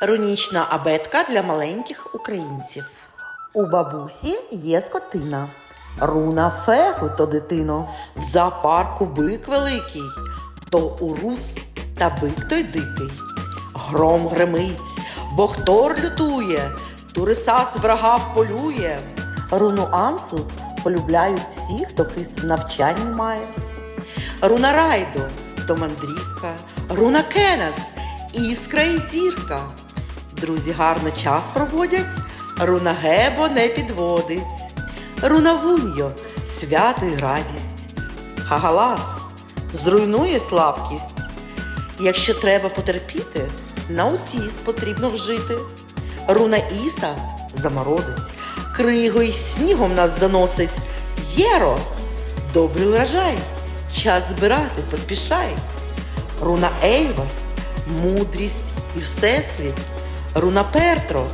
Рунічна абетка для маленьких українців. У бабусі є скотина. Руна фегу то дитино. В зоопарку бик великий, то урус та бик той дикий. Гром гремить, бог Тор лютує, Турисас врага вполює. Руну Амсус полюбляють всі, хто хист в навчанні має. Руна Райдо то мандрівка, руна Кенес іскра і зірка. Друзі гарно час проводять, руна Гебо не підводить. Руна Вуньо свято й радість. Хагалас зруйнує слабкість. Якщо треба потерпіти, наутіс потрібно вжити. Руна Іса заморозить, кригою й снігом нас заносить. Єро, добрий урожай, час збирати, поспішай. Руна Ейвас, мудрість і всесвіт. Руна Пертро,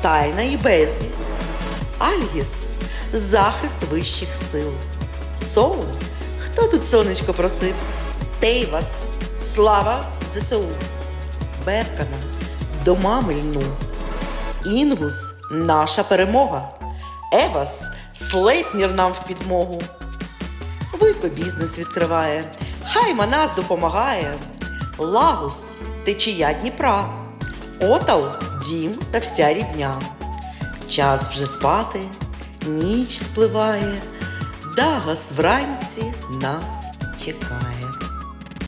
тайна і безвість. Альгіс захист вищих сил. Соул, хто тут сонечко просив? Тейвас, слава ЗСУ. Беркана, до мами льну. Інгус наша перемога. Евас Слейпнір нам в підмогу. Вуйко бізнес відкриває, Хайма нас допомагає. Лагус течія Дніпра. Отал дім та вся рідня. Час вже спати, ніч спливає, Дагас вранці нас чекає.